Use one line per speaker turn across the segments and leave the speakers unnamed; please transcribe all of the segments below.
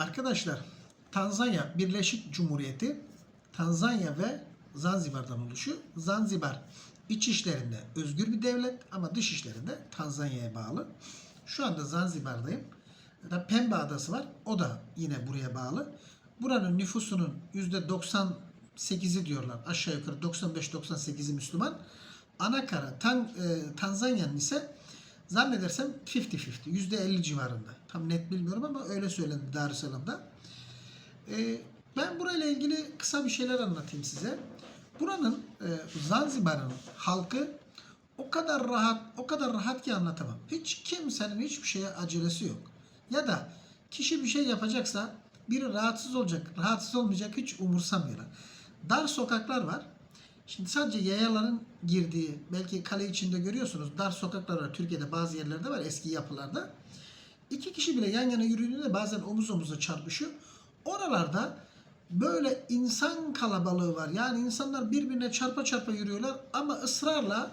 Arkadaşlar Tanzanya Birleşik Cumhuriyeti Tanzanya ve Zanzibar'dan oluşuyor. Zanzibar iç işlerinde özgür bir devlet ama dış işlerinde Tanzanya'ya bağlı. Şu anda Zanzibar'dayım. Da Pembe Adası var. O da yine buraya bağlı. Buranın nüfusunun %98'i diyorlar. Aşağı yukarı 95-98'i Müslüman. Anakara, Tan, e, Tanzanya'nın ise zannedersem 50-50, %50 civarında. Tam net bilmiyorum ama öyle söylendi Darüsselam'da. E, ben burayla ilgili kısa bir şeyler anlatayım size. Buranın e, Zanzibar'ın halkı o kadar rahat, o kadar rahat ki anlatamam. Hiç kimsenin hiçbir şeye acelesi yok. Ya da kişi bir şey yapacaksa biri rahatsız olacak, rahatsız olmayacak hiç umursamıyorlar. Dar sokaklar var. Şimdi sadece yayaların girdiği, belki kale içinde görüyorsunuz dar sokaklar var. Türkiye'de bazı yerlerde var eski yapılarda. İki kişi bile yan yana yürüdüğünde bazen omuz omuza çarpışıyor. Oralarda böyle insan kalabalığı var. Yani insanlar birbirine çarpa çarpa yürüyorlar ama ısrarla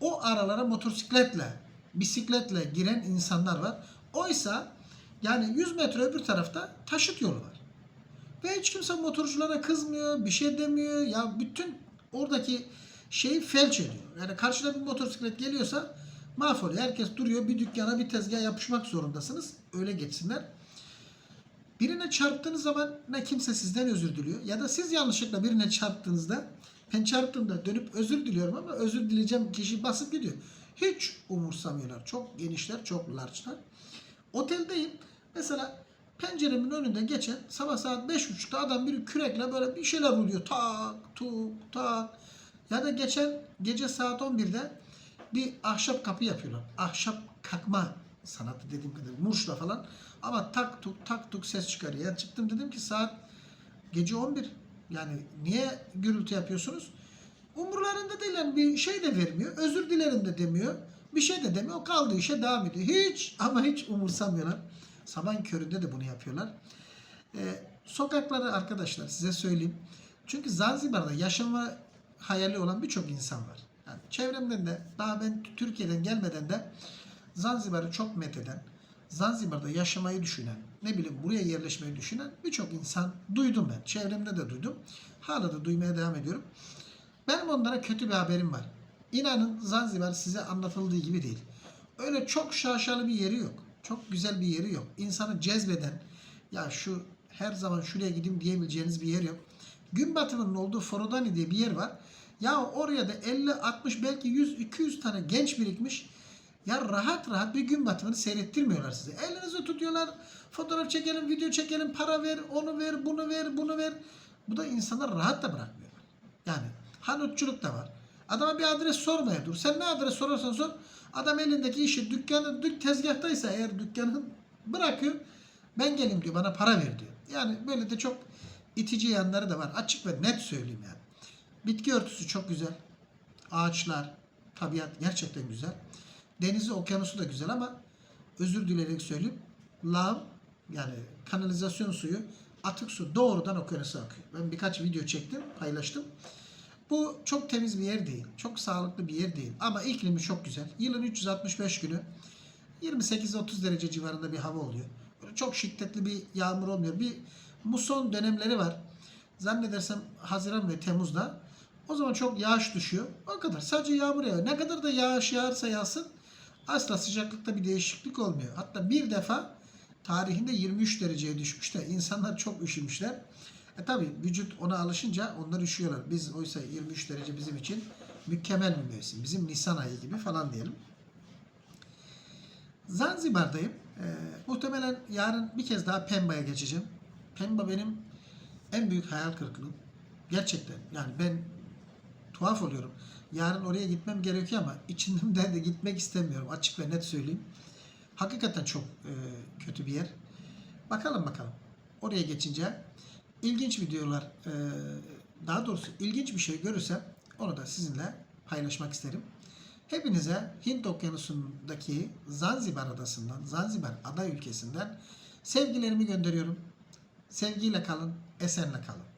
o aralara motosikletle, bisikletle giren insanlar var. Oysa yani 100 metre öbür tarafta taşıt yolu var. Ve hiç kimse motorculara kızmıyor, bir şey demiyor. Ya bütün oradaki şeyi felç ediyor. Yani karşıda bir motosiklet geliyorsa mahvoluyor. Herkes duruyor. Bir dükkana, bir tezgaha yapışmak zorundasınız. Öyle geçsinler. Birine çarptığınız zaman ne kimse sizden özür diliyor ya da siz yanlışlıkla birine çarptığınızda ben çarptığımda dönüp özür diliyorum ama özür dileyeceğim kişi basıp gidiyor. Hiç umursamıyorlar. Çok genişler, çok large'lar. Oteldeyim. Mesela penceremin önünde geçen sabah saat 5.30'da adam bir kürekle böyle bir şeyler vuruyor. Tak, tuk, tak. Ya da geçen gece saat 11'de bir ahşap kapı yapıyorlar. Ahşap kakma sanatı dediğim kadar murşla falan. Ama tak tuk tak tuk ses çıkarıyor. Ya çıktım dedim ki saat gece 11. Yani niye gürültü yapıyorsunuz? Umurlarında değil yani bir şey de vermiyor. Özür dilerim de demiyor. Bir şey de demiyor. Kaldığı işe devam ediyor. Hiç ama hiç umursamıyorlar. Sabahın köründe de bunu yapıyorlar. Ee, sokakları arkadaşlar size söyleyeyim. Çünkü Zanzibar'da yaşama hayali olan birçok insan var. Yani çevremden de daha ben Türkiye'den gelmeden de Zanzibar'ı çok metheden, Zanzibar'da yaşamayı düşünen, ne bileyim buraya yerleşmeyi düşünen birçok insan duydum ben. Çevremde de duydum. Hala da duymaya devam ediyorum. Benim onlara kötü bir haberim var. İnanın Zanzibar size anlatıldığı gibi değil. Öyle çok şaşalı bir yeri yok. Çok güzel bir yeri yok. İnsanı cezbeden, ya şu her zaman şuraya gideyim diyebileceğiniz bir yer yok. Gün batımının olduğu Forodani diye bir yer var. Ya oraya da 50, 60 belki 100, 200 tane genç birikmiş. Ya rahat rahat bir gün batımını seyrettirmiyorlar size. Elinizi tutuyorlar. Fotoğraf çekelim, video çekelim, para ver, onu ver, bunu ver, bunu ver. Bu da insanlar rahat da bırakmıyorlar. Yani hanutçuluk da var. Adama bir adres sormaya dur. Sen ne adres sorarsan sor. Adam elindeki işi dükkanı, dük tezgahtaysa eğer dükkanı bırakıyor. Ben geleyim diyor bana para ver diyor. Yani böyle de çok itici yanları da var. Açık ve net söyleyeyim yani. Bitki örtüsü çok güzel. Ağaçlar, tabiat gerçekten güzel. Denizi, okyanusu da güzel ama özür dileyerek söyleyeyim. Lağım yani kanalizasyon suyu, atık su doğrudan okyanusa akıyor. Ben birkaç video çektim, paylaştım. Bu çok temiz bir yer değil. Çok sağlıklı bir yer değil. Ama iklimi çok güzel. Yılın 365 günü 28-30 derece civarında bir hava oluyor. Böyle çok şiddetli bir yağmur olmuyor. Bir muson dönemleri var. Zannedersem Haziran ve Temmuz'da. O zaman çok yağış düşüyor. O kadar. Sadece yağmur yağıyor. Ne kadar da yağış yağarsa yağsın asla sıcaklıkta bir değişiklik olmuyor. Hatta bir defa tarihinde 23 dereceye düşmüş de insanlar çok üşümüşler. E tabi vücut ona alışınca onlar üşüyorlar. Biz oysa 23 derece bizim için mükemmel bir mevsim. Bizim Nisan ayı gibi falan diyelim. Zanzibar'dayım. Ee, muhtemelen yarın bir kez daha Pemba'ya geçeceğim. Pemba benim en büyük hayal kırıklığım. Gerçekten yani ben tuhaf oluyorum. Yarın oraya gitmem gerekiyor ama içimden de gitmek istemiyorum. Açık ve net söyleyeyim. Hakikaten çok e, kötü bir yer. Bakalım bakalım. Oraya geçince ilginç videolar, e, daha doğrusu ilginç bir şey görürsem onu da sizinle paylaşmak isterim. Hepinize Hint Okyanusu'ndaki Zanzibar adasından, Zanzibar ada ülkesinden sevgilerimi gönderiyorum. Sevgiyle kalın, esenle kalın.